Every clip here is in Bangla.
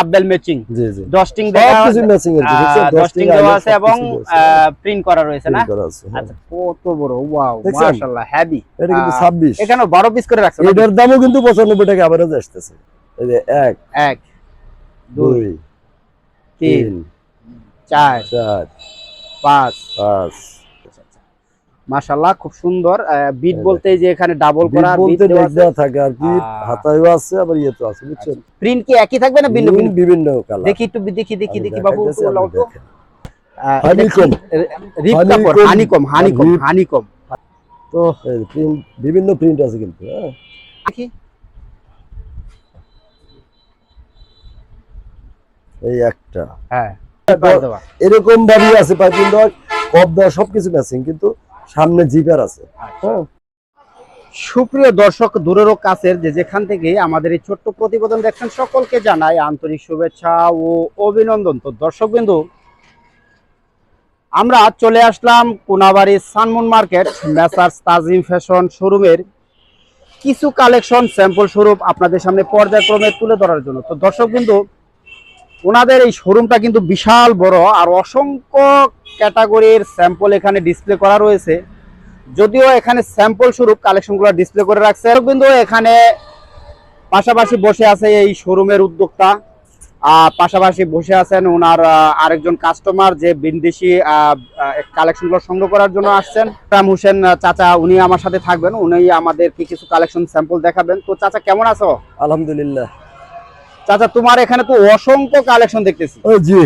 আপবেল ম্যাচিং। জি জি। ডস্টিং সবকিছু ম্যাচিং এর ডস্টিং দেওয়া আছে এবং প্রিন্ট করা রয়েছে না? আছে হ্যাঁ। আচ্ছা কত বড়? ওয়াও মাশাআল্লাহ হেভি এটা কিন্তু 26 এখানে 12 পিস করে রাখছে এটার দামও কিন্তু 95 টাকা এভারেজ আসতেছে। এই যে 1 এক দুই 2 তিন 3 চার 4 পাঁচ 5 মাশাআল্লাহ খুব সুন্দর। বিট বলতে যে এখানে ডাবল করা বিট দেওয়া থাকে আর কি হাতায়ও আছে আবার ইয়েতো আছে বুঝছেন? প্রিন্ট কি একই থাকবে না ভিন্ন ভিন্ন? বিভিন্ন কালার দেখি একটু দেখি দেখি দেখি বাবু তো। হানিকম রিপ কাপড় হানিকম হানিকম হানিকম তো প্রিন্ট বিভিন্ন প্রিন্ট আছে কিন্তু হ্যাঁ। দেখি। এই একটা। হ্যাঁ। এরকম ভাবে আছে পাইপিং দেওয়া কপ দেওয়া সবকিছু ম্যাচিং কিন্তু সামনে জিপার আছে। হ্যাঁ সুপ্রিয় দর্শক দূরেরও কাছের যে যেখান থেকে আমাদের এই ছোট্ট প্রতিবেদন দেখছেন, সকলকে জানাই আন্তরিক শুভেচ্ছা ও অভিনন্দন। তো দর্শক বিন্দু, আমরা চলে আসলাম Konabari Sunmoon market Messrs Tajim fashion শোরুমের কিছু কালেকশন স্যাম্পল স্বরূপ আপনাদের সামনে পর্যায়ক্রমে তুলে ধরার জন্য। তো দর্শক বিন্দু, ওনাদের এই শোরুমটা কিন্তু বিশাল বড় আর অসংখ্য ক্যাটাগরির স্যাম্পল এখানে ডিসপ্লে করা রয়েছে। যদিও এখানে স্যাম্পল স্বরূপ কালেকশনগুলো ডিসপ্লে করে রাখছে। কিন্তু এখানে পাশাপাশি বসে আছে এই শোরুমের উদ্যোক্তা। পাশাপাশি বসে আছেন ওনার আরেকজন কাস্টমার যে বিন্দেশি কালেকশনগুলো সংগ্রহ করার জন্য আসছেন। রাম হোসেন চাচা উনি আমার সাথে থাকবেন। উনি আমাদেরকে কিছু কালেকশন স্যাম্পল দেখাবেন। তো চাচা কেমন আছো? আলহামদুলিল্লাহ। চাচা তোমার এখানে তো অসংখ্য কালেকশন দেখতেছি। জি।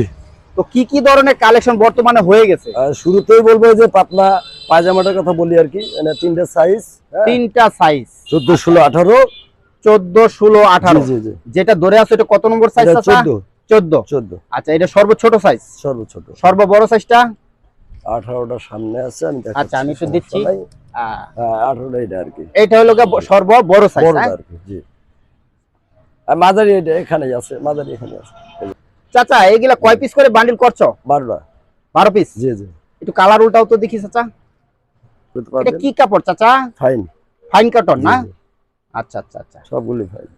তো কি কি ধরনের কালেকশন বর্তমানে হয়ে গেছে? শুরুতেই বলব যে পাতলা পায়জামাটার কথা বলি আর কি মানে তিনটা সাইজ তিনটা সাইজ চোদ্দ ষোলো আঠারো? চোদ্দ ষোলো আঠারো। যেটা ধরে আছে এটা কত নম্বর সাইজ চোদ্দ। চোদ্দ। চোদ্দ। আচ্ছা এটা সর্বছোট সাইজ সর্ব ছোট। সর্ব বড় সাইজটা আঠারোটা সামনে আছে আমি দেখাচ্ছি, আচ্ছা, আমি একটু দিচ্ছি। হ্যাঁ, আঠারোটা এটা আর কি। এটা হলো সর্ব বড় সাইজ বড়টা আর কি জি। আর মাঝারি এটা এখানেই আছে মাঝারি এখানে আছে। চাচা এইগুলা কয় পিস করে বান্ডিল করছ? বারোটা। বারো পিস জি জি। একটু কালার উল্টাও তো দেখি চাচা। এটা কি কাপড় চাচা? ফাইন ফাইন কাটন না? আচ্ছা আচ্ছা আচ্ছা। সবগুলি ফাইন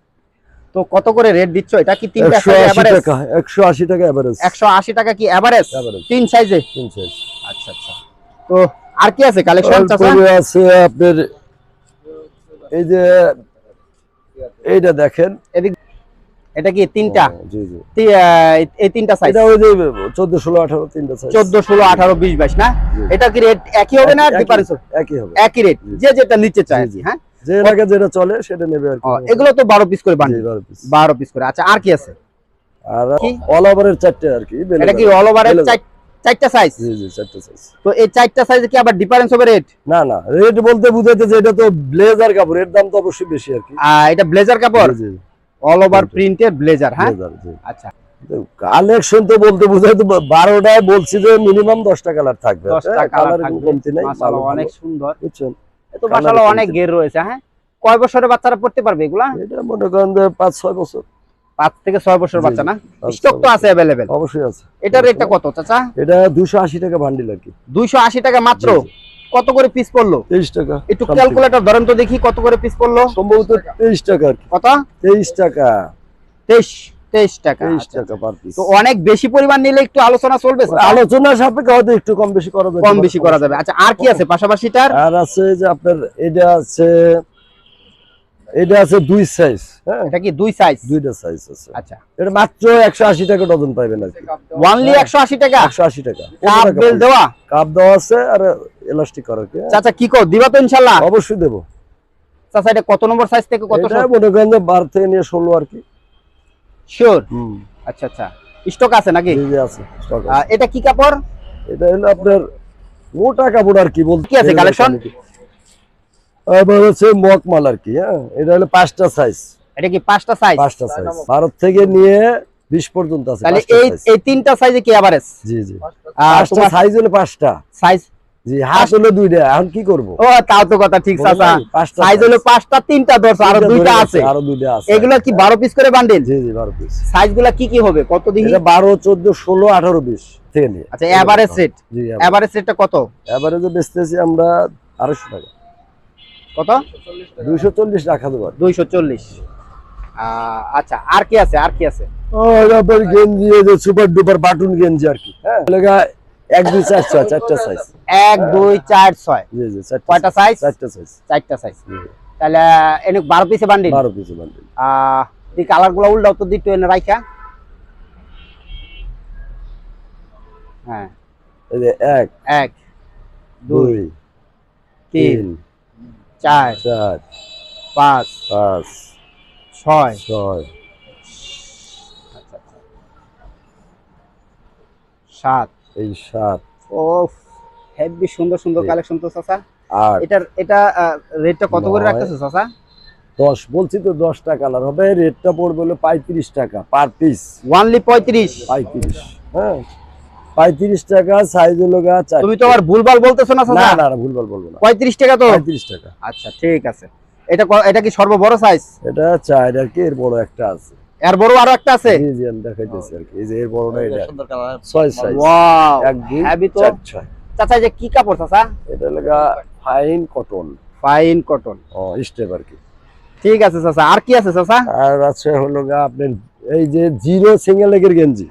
তো কত করে রেট দিচ্ছ? এটা কি তিনটা এভারেজ টাকা একশো আশি টাকা এভারেজ একশো আশি টাকা কি এভারেজ। তিন সাইজে তিন সাইজ আচ্ছা আচ্ছা। তো আর কি আছে কালেকশন চাচা? আছে আপনার এই যে এইটা দেখেন। এটা কি তিনটা? জি জি। এই তিনটা সাইজ এটা ওই যে চোদ্দ ষোলো আঠারো তিনটা সাইজ চোদ্দ ষোলো আঠারো বিশ বাইশ না? এটা কি রেট একই হবে না ডিফারেন্স একই হবে। একই রেট যে যেটা নিচে চায় জি। হ্যাঁ? যে এলাকা যেটা চলে সেটা নেবে আর কি। এগুলো তো বারো পিস করে জি, বান্ডিল বারো piece। বারো পিস করে। আচ্ছা আর কি আছে? আর? অল ওভারের চারটে আর কি এটা কি অল ওভার বেলে বেলে। চারটা সাইজ জি জি চারটে সাইজ তো এই চারটা সাইজে কি আবার ডিফারেন্স হবে রেট না না রেট বলতে বুঝাইতে যে এটা তো ব্লেজার কাপড় এর দাম তো অবশ্যই বেশি আর কি। এটা ব্লেজার কাপড়? জি, জি, অল ওভার জি। প্রিন্টের ব্লেজার হ্যাঁ? আচ্ছা। কালেকশন তো বলতে তো বারোটায় বলছি যে মিনিমাম দশটা কালার থাকবে। হ্যাঁ, কমতি নাই অনেক সুন্দর। বুঝছেন? তো অনেক গের রয়েছে হ্যাঁ? কয় বছরের বাচ্চারা পড়তে পারবে এগুলা? এটা মনে করেন পাঁচ ছয় বছর। পাঁচ থেকে ছয় বছর বাচ্চা না? স্টক তো আছে অ্যাভেলেবেল অবশ্যই আছে। এটার রেটটা কত চাচা? এটা দুশো আশি টাকা বান্ডিল আর কি। দুইশো আশি টাকা মাত্র? কত করে পিস পড়ল? তেইশ টাকা। একটু ক্যালকুলেটার ধরেন তো দেখি কত করে পিস পড়ল। সম্ভবত তেইশ টাকা কত? তেইশ টাকা। তেইশ তেইশ টাকা আচ্ছা, টাকা পার পিস তো অনেক বেশি পরিমাণ নিলে একটু আলোচনা চলবে আলোচনা সাপেক্ষে হয়তো একটু কম বেশি করা যাবে। কম বেশি করা যাবে। আচ্ছা আর কি আছে পাশাপাশিটার আর আছে যে আপনার এটা আছে এটা আছে দুই সাইজ হ্যাঁ? এটা কি দুই সাইজ দুইটা সাইজ আছে। আচ্ছা। এটা মাত্র একশো আশি টাকা ডজন পাইবেন আর ওয়ানলি একশো আশি টাকা? একশো আশি টাকা। কাপ বেল দেওয়া? কাপ দেওয়া আছে আর ইলাস্টিক করার কি হ্যাঁ? চাচা কি কো দিবা তো ইনশাল্লাহ? অবশ্যই দেবো। চাচা এটা কত নম্বর সাইজ থেকে কত এটা মনে করেন যে থেকে নিয়ে ষোলো আর কি। Sure hmm. আচ্ছা আচ্ছা। স্টক আছে নাকি? জি, আছে। আহ, এটা কি কাপড়? এটা হলো আপনার মোটা কাপড় আর কি বলতে কি আছে collection? এবার হচ্ছে মকমাল আর কি হ্যাঁ? এটা হলো পাঁচটা সাইজ এটা কি পাঁচটা সাইজ পাঁচটা সাইজ ভারত থেকে নিয়ে বিশ পর্যন্ত আছে তাহলে এই এই তিনটা সাইজে কি এভারেজ জি জি। আর পাঁচটা তোমার সাইজ হলো পাঁচটা। সাইজ জি হাত হলো দুইটা এখন কি করব? ও তাও তো কথা ঠিক চাচা। সাইজ হলো পাঁচটা তিনটা দশ আরও দুইটা আছে। গেছে, দুইটা আছে। এগুলো কি বারো পিস করে বান্ডিল জি জি বারো পিস সাইজগুলা কি কি হবে? কত দিন এটা বারো চোদ্দ ষোলো আঠারো বিশ থেকে নিয়ে। আচ্ছা এভারেজ রেট জি এভারেজ রেটটা কত? এভারেজে বেচতেছি আমরা আড়াইশো টাকা। কত? দুইশো চল্লিশ রাখা দেবো। দুইশো চল্লিশ। আচ্ছা আর কি আছে আর কি আছে? গেঞ্জি যে সুপার ডুপার বাটুন গেঞ্জি আর কি। হ্যাঁ। এক দুই চার ছয় চারটা সাইজ এক দুই চার ছয়। জি জি কয়টা? চারটা সাইজ চারটা সাইজ তাহলে এনে বারো পিসে বান্ডিল বারো পিস বান্ডিল উল্টাও তো এনে রাইখা। হ্যাঁ। এই যে এক এক দুই তিন চার চার পাঁচ পাঁচ ছয়। ছয় আচ্ছা, আচ্ছা। সাত। এই সাত। ও হেভি সুন্দর সুন্দর কালেকশন তো চাচা। আট। এটার এটা রেটটা কত করে। রাখতেছো চাচা? দশ বলছি তো দশটা কালার হবে। রেটটা পড়বে হলো পঁয়ত্রিশ টাকা পার পিস ওয়ানলি পঁয়ত্রিশ। পঁয়ত্রিশ। হ্যাঁ। পঁয়ত্রিশ টাকা সাইজ হলো গা চারটে। তুমি তো আবার ভুলভাল বলতেছো না না না না ভুলভাল বলব না। পঁয়ত্রিশ টাকা তো? পঁয়ত্রিশ টাকা। আচ্ছা ঠিক আছে। এটা এটা কি সর্ববড় সাইজ এটা চার আর কি? এর বড় একটা আছে। এর বড় আরও একটা আছে? জি জি আমি দেখাইতেছি আর কি। এই যে এর এটা সাইজ ওয়াও এক দুই হেভি তো। চাচা যে কি কাপড় চাচা? এটা লাগা ফাইন কটন ফাইন কটন ও স্টেপ আর কি। ঠিক আছে চাচা। আর কি আছে চাচা? আর আছে হলো গা আপনার এই যে জিরো সিঙ্গেল লেগের গেঞ্জি।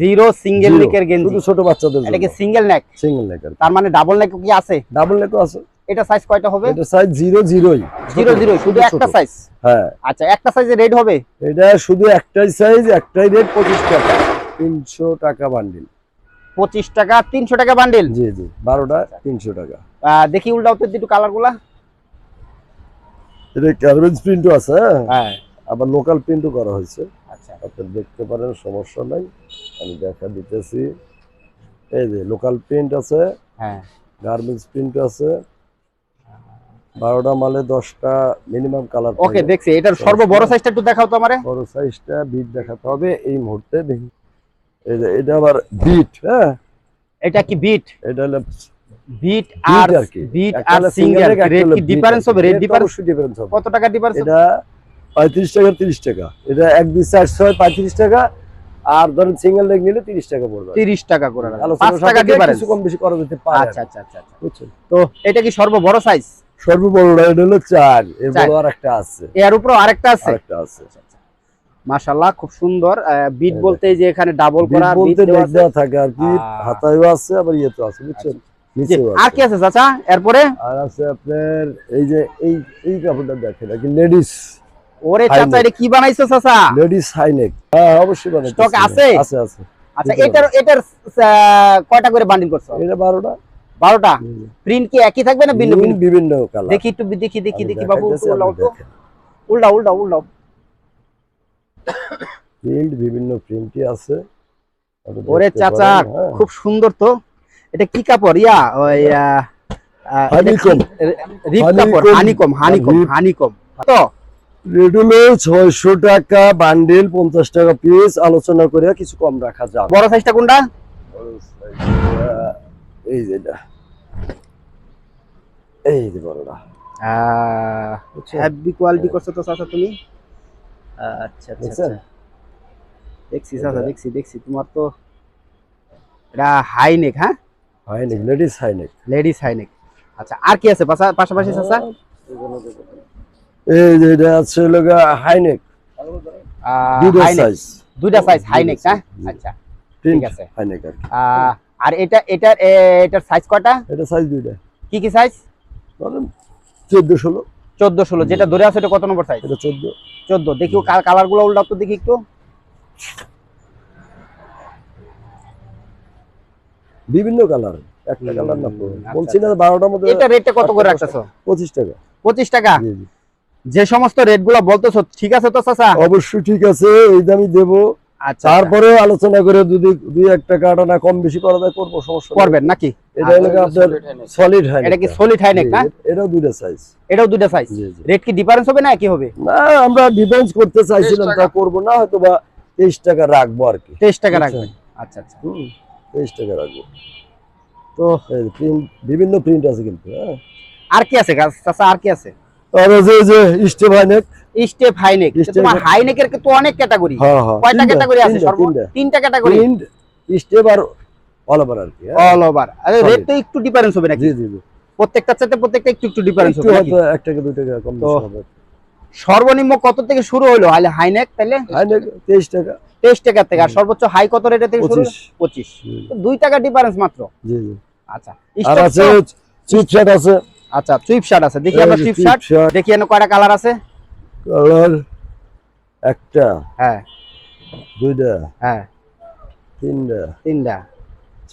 জিরো সিঙ্গেল নেকের গেঞ্জি। শুধু ছোট বাচ্চাদের এটা কি সিঙ্গেল নেক সিঙ্গেল তার মানে ডাবল নেক কি আছে? ডাবল আছে। এটা সাইজ কয়টা হবে? এটা সাইজ জিরো জিরোই জিরো জিরো শুধু একটা সাইজ হ্যাঁ। আচ্ছা একটা সাইজে রেড হবে? এটা শুধু একটাই সাইজ একটাই রেট পঁচিশ টাকা। তিনশো টাকা বান্ডিল পঁচিশ টাকা তিনশো টাকা বান্ডিল জি জি। বারোটা তিনশো টাকা। দেখি উল্টাও তো দুটো কালারগুলা এটা গার্মেন্টস প্রিন্টও আছে হ্যাঁ? হ্যাঁ। আবার লোকাল প্রিন্টও করা হয়েছে। আপনি দেখতে পারেন সমস্যা নাই। আমি দেখা দিতেছি। এই যে লোকাল প্রিন্ট আছে হ্যাঁ। গার্মেন্টস প্রিন্ট আছে। বারোটা মালে দশটা মিনিমাম কালার ওকে দেখছি এটার সর্ববড় সাইজটা একটু দেখাও তো আমারে। বড় সাইজটা বিট দেখাতে হবে এই মুহূর্তে দেখি। এই যে এটা আবার বিট হ্যাঁ? এটা কি বিট এটা হলো বিট আর বিট আর সিঙ্গেল রেট কি ডিফারেন্স হবে? রেট ডিফারেন্স কত টাকা ডিফারেন্স এটা পঁয়ত্রিশ টাকা তিরিশ টাকা। এটা এক দুই চার ছয় পঁয়ত্রিশ টাকা। আর ধরেন সিঙ্গেল লেগ নিলে তিরিশ টাকা পড়বে। 30 টাকা করে পাঁচ টাকা ডিফারেন্স কিছু কম বেশি করা যেতে পারে। আচ্ছা আচ্ছা আচ্ছা আচ্ছা। বুঝছেন? তো এটা কি সর্ববড় সাইজ সর্ববড়টা এটা হলো চার। এর বড় আর একটা আছে। এর উপর আরেকটা আছে? আরেকটা আছে। মাশাআল্লাহ খুব সুন্দর। বিট বলতে এই যে এখানে ডাবল করা বিট দেওয়া থাকে আর কি। হাতায়ও আছে আবার ইয়েতে আছে বুঝছেন? আর কি আছে আছে চাচা? এরপরে? আর আছে আপনার এই যে এই এই কাপড়টা দেখেন আর কি লেডিস। ওরে চাচা এটা কি বানাইছো চাচা? Ladies high neck. হ্যাঁ অবশ্যই বানাইতেছি। Stock আছে? আছে আছে। আচ্ছা এটার এটার কয়টা করে বান্ডিল করছ? এটা বারোটা। বারোটা? প্রিন্ট কি একই থাকবে না ভিন্ন ভিন্ন? বিভিন্ন- কালার দেখি একটু দেখি দেখি দেখি বাবু প্রিন্ট বিভিন্ন প্রিন্টই আছে। ওরে চাচা হ্যাঁ। খুব সুন্দর তো। এটা কি কাপড়? ইয়া ওই। রিপ কাপড়। হানিকম হানিকম হানিকম তো রেট হলো ছয়শো টাকা বান্ডেল পঞ্চাশ টাকা পিস আলোচনা করে কিছু কম রাখা যাবে বড় সাইজটা কোনটা? এই যে। এই যে বড়টা। হ্যাভি কোয়ালিটি করছ তো চাচা তুমি? আচ্ছা আচ্ছা? আচ্ছা। দেখছি চাচা দেখছি দেখছি। তোমার তো এটা হাই নেক হ্যাঁ? Ladies high neck ladies high neck আচ্ছা আর কি আছে পাশা- পাশাপাশি চাচা? এই যে এটা আছে লগা হাইনেক দুটো সাইজ দুইটা সাইজ হাই দুইটা নেক size, জি। আচ্ছা প্রিন্ট আছে। হাইনেক আর কি। এটা এটার সাইজ কয়টা এটা সাইজ দুইটা। কি কি সাইজ ধরেন চোদ্দ ষোলো। চোদ্দ ষোলো যেটা ধরে আছে এটা কত নম্বর সাইজ এটা দেখি কালারগুলো উল্টাও তো দেখি একটু। বিভিন্ন কালার একটা কালার না আচ্ছা, বলছি না বারোটার মধ্যে এটা রেটটা কত করে রাখতেছো? টাকা। পঁচিশ টাকা? জি, জি। যে সমস্ত রেটগুলো বলতেছো ঠিক আছে তো চাচা? অবশ্যই ঠিক আছে এই দামই দেবো। আচ্ছা তারপরে আলোচনা করে যদি দুই এক টাকা না কম বেশি করা যায় করব সমস্যা করবেন নাকি? এটা হলো আপনার সলিড হাই এটা কি সলিড হাই নেক না? এটাও দুইটা সাইজ এটাও দুইটা সাইজ রেট কি ডিফারেন্স হবে না কি হবে? না আমরা ডিফেন্স করতে চাইছিলাম তা করব না হয়তো বা তেইশ টাকা রাখব আর কি। তেইশ টাকা আচ্ছা। রাখবেন। আচ্ছা আচ্ছা। হুম তেইশ টাকা রাখব। তো প্রিন্ট বিভিন্ন প্রিন্ট আছে কিন্তু হ্যাঁ। আর কি আছে চাচা? আর কি আছে? আর যে যে স্টেপ হাইনেক। Step high neck. তোমার হাইনেকের তো অনেক ক্যাটাগরি। কয়টা ক্যাটাগরি আছে তিনটা, তিনটা। তিনটা ক্যাটাগরি? স্টেপ আর অল ওভার আর কি? অল ওভার আরে রেট তো একটু ডিফারেন্স হবে নাকি? জি জি জি। প্রত্যেকটার সাথে প্রত্যেকটা একটু একটু ডিফারেন্স হবে হয়তো এক টাকা দুই টাকা কম হবে। সর্বনিম্ন কত থেকে শুরু হলো হাইলে হাইনেক তাহলে হাইনেক তেইশ টাকা। থেকে। আর সর্বোচ্চ হাই কত রেটে থেকে শুরু পঁচিশ। দুই টাকা ডিফারেন্স মাত্র? জি জি। আচ্ছা। আর আছে। আচ্ছা চুইপ শার্ট আছে। দেখি আমরা চুইপ শার্ট দেখি এনে কয়টা কালার আছে? কালার একটা হ্যাঁ। দুইটা হ্যাঁ। তিনটা তিনটা।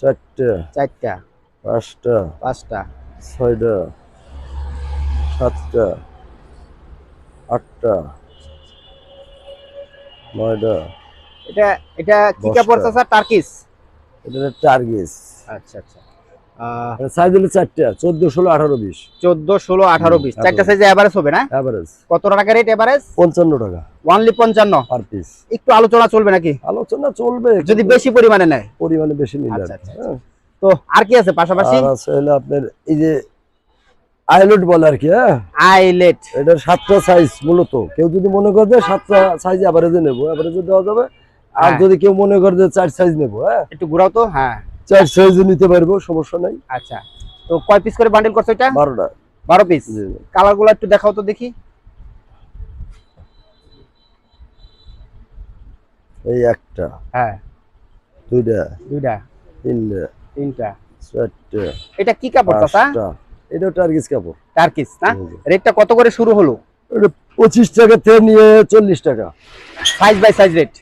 চারটা চারটা। পাঁচটা পাঁচটা। ছয়টা সাতটা আটটা নয়টা এটা এটা কি। কাপড় স্যার? টার্কিস এটা টার্গেস আচ্ছা আচ্ছা। সাইজ হলো চারটা চোদ্দ ষোলো আঠারো বিশ। চোদ্দ ষোলো আঠারো বিশ। চারটা সাইজে এভারেজ হবে না? অ্যাভারেজ কত টাকা রেট এভারেজ পঞ্চান্ন টাকা। ওয়ানলি পঞ্চান্ন? পার পিস একটু আলোচনা চলবে নাকি? আলোচনা চলবে যদি বেশি পরিমাণে নেয়। পরিমাণে বেশি নিলে আচ্ছা, আর কি, আচ্ছা, হ্যাঁ। তো আর কি আছে পাশাপাশি? আর আছে হলো আপনার এই যে আইলট বলে আর কি হ্যাঁ। আইলেট এটার সাতটা সাইজ মূলত। কেউ যদি মনে করে যে সাতটা সাইজ অ্যাভারেজে নেব অ্যাভারেজে দেওয়া যাবে। আর হ্যাঁ। যদি কেউ মনে করে যে চার সাইজ নেব হ্যাঁ। একটু ঘুরাও তো হ্যাঁ। নিতে পারব সমস্যা নাই। আচ্ছা। তো কয় পিস করে বান্ডেল করছ এটা? বারোটা। বারো পিস। কালারগুলো একটু দেখাও তো দেখি। এই একটা। হ্যাঁ। দুইটা। দুইটা। তিনটা। তিনটা। চারটা। এটা কি কাপড় চাচা? এটাও টার্গিস কাপড়। টার্কিস না। রেটটা কত করে শুরু হলো? এটা পঁচিশ টাকা থেকে নিয়ে চল্লিশ টাকা। সাইজ বাই সাইজ রেট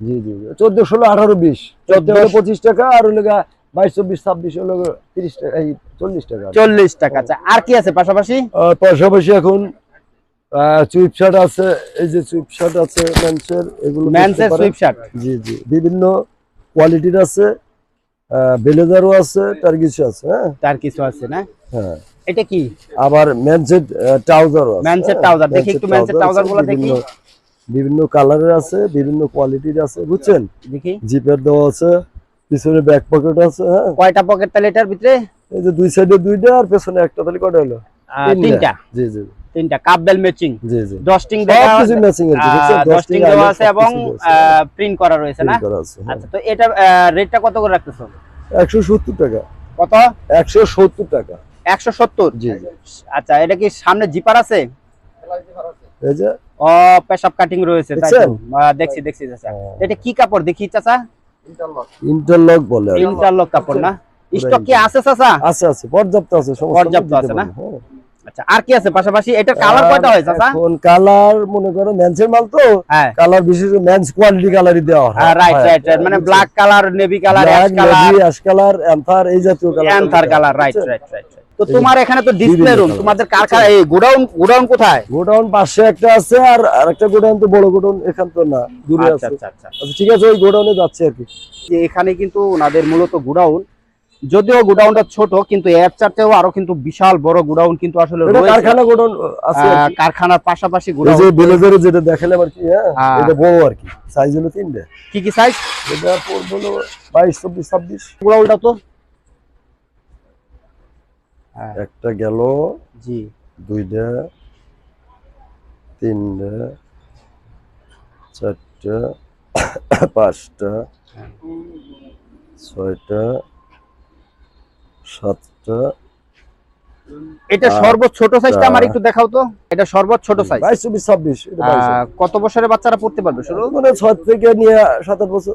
জি জি চোদ্দ ষোলো আঠারো বিশ। চোদ্দ পঁচিশ টাকা আর হলো বাইশ চব্বিশ ছাব্বিশ হলো তিরিশ টাকা এই চল্লিশ টাকা চল্লিশ টাকা আচ্ছা আর কি আছে পাশাপাশি? পাশাপাশি এখন শার্ট আছে এই যে চুইপ শার্ট আছে ম্যানসের এগুলো ম্যানসের সুইপ শার্ট। জি জি। বিভিন্ন কোয়ালিটির আছে বেলেজারও আছে আছে হ্যাঁ? তার আছে না? হ্যাঁ। এটা কি? আবার ম্যানসের ট্রাউজারও আছে ম্যানসের হ্যাঁ। দেখি একটু ম্যানসের দেখি। বিভিন্ন- কালারের আছে বিভিন্ন কোয়ালিটির আছে বুঝছেন? দেখি। জিপের দেওয়া আছে পিছনে ব্যাক পকেট আছে হ্যাঁ? কয়টা পকেট তাহলে এটার ভিতরে? এই যে দুই সাইডে দুইটা আর পেছনে একটা তাহলে কটা হলো? তিনটা। জি জি। তিনটা। কাপ বেল ম্যাচিং জি জি। ডস্টিং দেওয়া কিছু ম্যাচিং ডস্টিং দেওয়া আছে এবং প্রিন্ট করা রয়েছে না? আছে হ্যাঁ। আচ্ছা তো এটা রেটটা কত করে রাখতেছো? একশো সত্তর টাকা। কত? একশো সত্তর টাকা। একশো সত্তর? জি আচ্ছা এটা কি সামনে জিপার আছে? এই যে ও পেশাব কাটিং রয়েছে তাই তো? দেখছি দেখছি চাচা। এটা কি কাপড় দেখি চাচা? ইন্টারলক বলে। ইন্টারলক কাপড় না? স্টক কি আছে চাচা? আছে আছে পর্যাপ্ত আছে পর্যাপ্ত আছে না? হ্যাঁ। আচ্ছা আর কি আছে? পাশাপাশি এটার কালার কয়টা হয় চাচা এখন কালার মনে করো ম্যানসের মাল তো? হ্যাঁ। কালার বিশেষ ম্যানস কোয়ালিটি কালারই দেওয়া হয়। রাইট রাইট রাইট মানে black colour navy colour ash colour ash colour another এই জাতীয় কালার অ্যান্থার কালার রাইট রাইট রাইট তো তোমার এখানে তো ডিসপ্লে রুম তোমাদের কারখানা এই গোডাউন গোডাউন কোথায়? গোডাউন পাশে একটা আছে আর আরেকটা গোডাউন তো বড় গোডাউন এখান তো না দূরে আচ্ছা আছে। আচ্ছা আচ্ছা। আচ্ছা ঠিক আছে ওই গোডাউনে যাচ্ছে আর কি। এখানে কিন্তু ওনাদের মূলত গোডাউন যদিও গোডাউনটা ছোট কিন্তু এর চারটেও আরও কিন্তু বিশাল বড় গোডাউন কিন্তু আসলে কারখানা গোডাউন আছে। কারখানার পাশাপাশি এই গোডাউন। যে বেলেজারে যেটা দেখালাম আর কি হ্যাঁ হ্যাঁ। এটা বড় আর কি সাইজ হলো তিনটে। কি কি সাইজ এটা পড়বে হলো বাইশ চব্বিশ ছাব্বিশ। গোডাউনটা তো? হ্যাঁ, একটা গেল জি। দুইটা তিনটা চারটা পাঁচটা ছয়টা সাতটা। এটা সর্বোচ্চ ছোট সাইজটা আমার একটু দেখাও তো। এটা সর্বোচ্চ ছোট সাইজ বাইশ চব্বিশ ছাব্বিশ এটা বাইশ কত বছরের বাচ্চারা পড়তে পারবে শুরু মানে ছয় থেকে নিয়ে সাত আট বছর।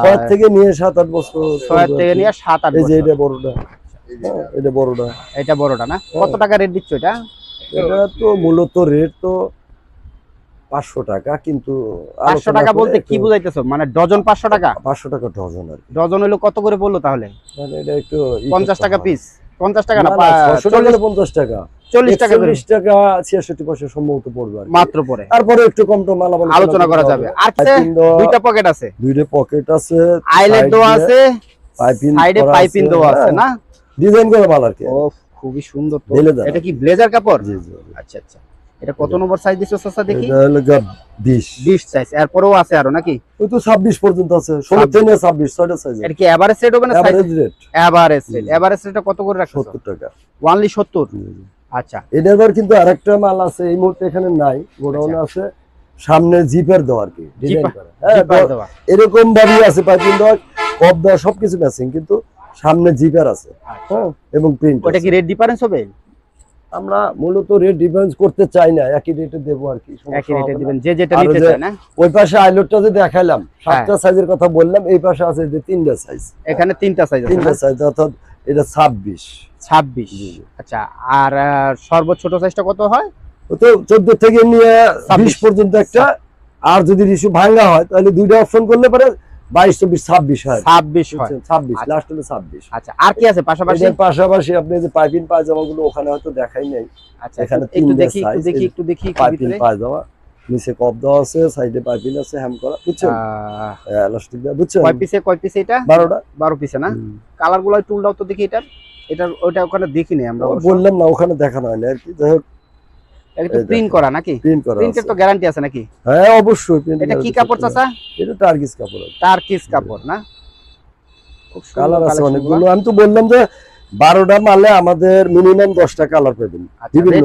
ছয় থেকে নিয়ে সাত আট বছর। ছয় থেকে নিয়ে সাত আট এই যে বছর। এটা বড়টা। হ্যাঁ, এটা বড়টা। এটা বড়টা না? কত টাকা রেট দিচ্ছ এটা? এটা তো মূলত রেট তো পাঁচশো টাকা কিন্তু পাঁচশো টাকা বলতে কি বুঝাইতেছো? মানে ডজন পাঁচশো টাকা? পাঁচশো টাকা ডজন আর ডজন হইল কত করে বলল তাহলে? মানে এটা একটু পঞ্চাশ টাকা পিস পঞ্চাশ টাকা না টাকা হলে পঞ্চাশ টাকা? চল্লিশ টাকা চল্লিশ টাকা ছিয়াষট্টি পয়সা সম্ভবত পড়বে আর মাত্র পরে তারপরে একটু কম টম আলোচনা করা যাবে। আর দুইটা পকেট আছে। দুইটা পকেট আছে আইলেট দেওয়া আছে পাইপিং সাইডে পাইপিং আছে, দেওয়া আছে হ্যাঁ। না? ডিজাইন করা ভালো আর কি। খুবই সুন্দর তো। এটা কি ব্লেজার কাপড়? জি জি। আচ্ছা আচ্ছা। এটা কত নম্বর সাইজ দিছো চাচা দেখি? এটা হলো গা বিশ। বিশ সাইজ এরপরেও আছে আরও নাকি? ওই তো ছাব্বিশ পর্যন্ত আছে। ষোলো থেকে ছাব্বিশ ছয়টা সাইজ এটা কি এভারেজ রেট হবে না size average rate average rate average রেটটা কত করে রাখছো? সত্তর টাকা। ওয়ানলি সত্তর? জি, জি। আচ্ছা। এটা এবার কিন্তু আরেকটা মাল আছে এই মুহূর্তে এখানে নাই। গোডাউনে আছে সামনে জিপের দেওয়া আর কি ডিজাইন করা। হ্যাঁ। এরকম ভাবে আছে পাইপিং দেওয়া কপ দেওয়া সবকিছু ম্যাচিং কিন্তু সামনে জিপার আছে। হ্যাঁ এবং প্রিন্ট ওটা কি রেট ডিফারেন্স হবে? আমরা মূলত রেট ডিফারেন্স করতে চাই না একই রেটে দেবো আর কি একই রেটে দিবেন যে যেটা নিতে চায় না? ওই পাশে আইলোটটা যে দেখাইলাম হ্যাঁ। সাতটা সাইজের কথা বললাম এই পাশে আছে যে তিনটা সাইজ এখানে তিনটা সাইজ আছে তিনটা সাইজ অর্থাৎ এটা ছাব্বিশ। ছাব্বিশ। জি, জি। আচ্ছা আর সর্বোচ্চ ছোট সাইজটা কত হয়? তো চোদ্দ থেকে নিয়ে 26 পর্যন্ত একটা। আর যদি রিসু ভাঙ্গা হয় তাহলে দুইটা অপশন করলে পরে বাইশ চব্বিশ ছাব্বিশ হয়। ছাব্বিশ ছাব্বিশ আচ্ছা। লাস্ট হলো ছাব্বিশ। আচ্ছা আর কি আছে পাশাপাশি? পাশাপাশি আপনি যে পাইপিং পায়জামা গুলো ওখানে হয়তো দেখাই নাই। আচ্ছা এখানে একটু- একটু দেখি একটু দেখি একটু দেখি একটু পায়জামা নিচে কপ দেওয়া আছে সাইডে আছে হ্যাম করা বুঝছেন? এলাস্টিক দেওয়া বুঝছেন? কয় পিসে কয় পিসে এটা? পিসে না? কালারগুলো টুল দাও তো দেখি এটার। এটা ওইটা ওখানে দেখিনি আমরা বললাম না ওখানে দেখানো হয়নি আর কি। যাই হোক এটা প্রিন্ট করা নাকি? প্রিন্ট করা প্রিন্টের তো গ্যারান্টি আছে নাকি? হ্যাঁ অবশ্যই print এটা কি কাপড় চাচা? এটা কাপড় কাপড় না? কালার আছে অনেকগুলো। আমি তো বললাম যে বারোটা মালে আমাদের মিনিমাম দশটা কালার পাবেন। আচ্ছা, বিভিন্ন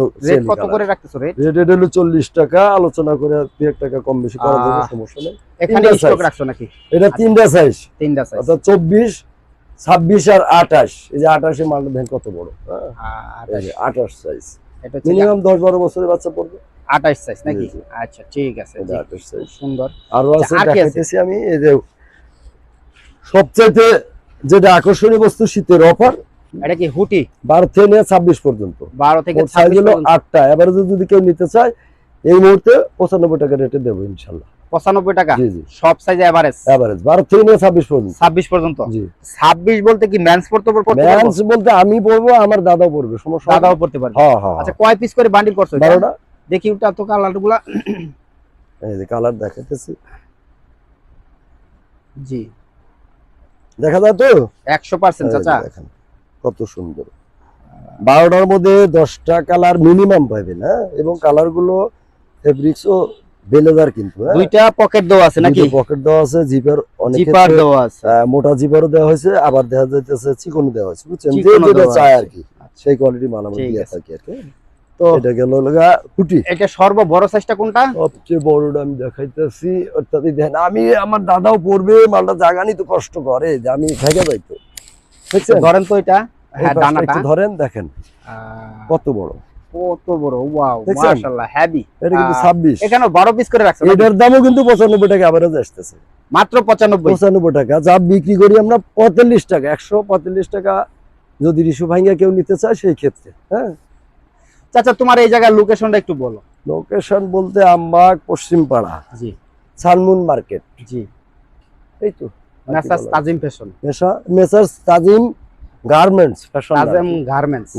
কত করে রাখতেছো রেট রেট হলো চল্লিশ টাকা। আলোচনা করে দু এক টাকা কম বেশি করা যাবে সমস্যা নেই। এখানে স্টক রাখছো নাকি? এটা তিনটা সাইজ তিনটা সাইজ অর্থাৎ চব্বিশ ছাব্বিশ আর আঠাশ। এই যে আঠাশে দেখেন কত বড়। হ্যাঁ, আঠাশ। সাইজ মিনিমাম 10 12 বছরের বাচ্চা পড়বে। আঠাশ সাইজ নাকি। আচ্ছা ঠিক আছে এটা জি, আঠাশ খুব সাইজ সুন্দর। আরও আচ্ছা, আছে আর আছে? দেখাইতেছি আমি এই যে সবচেয়ে যেটা আকর্ষণীয় বস্তু শীতের অফার এটা কি হুটি? বারো থেকে নিয়ে ছাব্বিশ পর্যন্ত। বারো থেকে মোট সাইজ ছাব্বিশ হলো পর্যন্ত। আটটা। এবারে যদি কেউ নিতে চায় এই মুহূর্তে পঁচানব্বই টাকা রেটে দেবো ইনশাল্লাহ। পঁচানব্বই টাকা। সব সাইজ এভারেজ এভারেজ বারো থেকে নিয়ে ছাব্বিশ পর্যন্ত। ছাব্বিশ পর্যন্ত। ছাব্বিশ বলতে কি ম্যান্স পড়তে ম্যান্স বলতে আমি পড়ব আমার দাদাও পড়বে সমস্যা দাদাও পড়তে পারবে। হ্যাঁ হ্যাঁ আচ্ছা কয় পিস করে বান্ডিল করছ? বারোটা। দেখি ওটা তো কালারগুলা এই যে কালার দেখাইতেছি। জি। দেখা যায় তো? একশো পার্সেন্ট চাচা। কত সুন্দর। বারোটার মধ্যে দশটা কালার মিনিমাম পাবেন হ্যাঁ? এবং কালারগুলো ফেব্রিক্সও বেলেদার কিন্তু হ্যাঁ? দুইটা পকেট দেওয়া আছে নাকি? পকেট দেওয়া আছে জিপার অনেক জিপার দেওয়া আছে। মোটা জিপারও দেওয়া হয়েছে আবার দেখা যাইতেছে চিকন দেওয়া হয়েছে বুঝছেন? যে যেটা আছে। আর কি সেই কোয়ালিটি মাল আমরা দিয়ে থাকি আর কি। তো এটা গেল লগা কুটি। এটা সর্ব বড় সাইজটা কোনটা? সবচেয়ে বড়টা আমি দেখাইতেছি অর্থাৎ এই দেখেন আমি আমার দাদাও পড়বে মালটা জাগা নিতে কষ্ট করে যে আমি থেকে যাইতো ধরেন তো এটা। হ্যাঁ ডানাটা। ধরেন দেখেন। কত বড়? কত বড়? ওয়াও মাশাআল্লাহ হেভি এটা কিন্তু আহ, ছাব্বিশ। এখানে বারো পিস করে রাখছো এটার দামও কিন্তু পঁচানব্বই টাকা আবার আসতেছে। মাত্র পঁচানব্বই। পঁচানব্বই টাকা। যা বিক্রি করি আমরা পঁয়তাল্লিশ টাকা একশো পঁয়তাল্লিশ টাকা যদি রিসু ভাঙ্গা কেউ নিতে চায় সেই ক্ষেত্রে হ্যাঁ? চাচা তোমার এই জায়গার লোকেশনটা একটু বলো। লোকেশন বলতে আমবাগ পশ্চিম পাড়া। জি। Sunmoon market. জি। এই তো Messrs Tajim fashion Messrs Tajim garments fashion Tajim garments. Garments.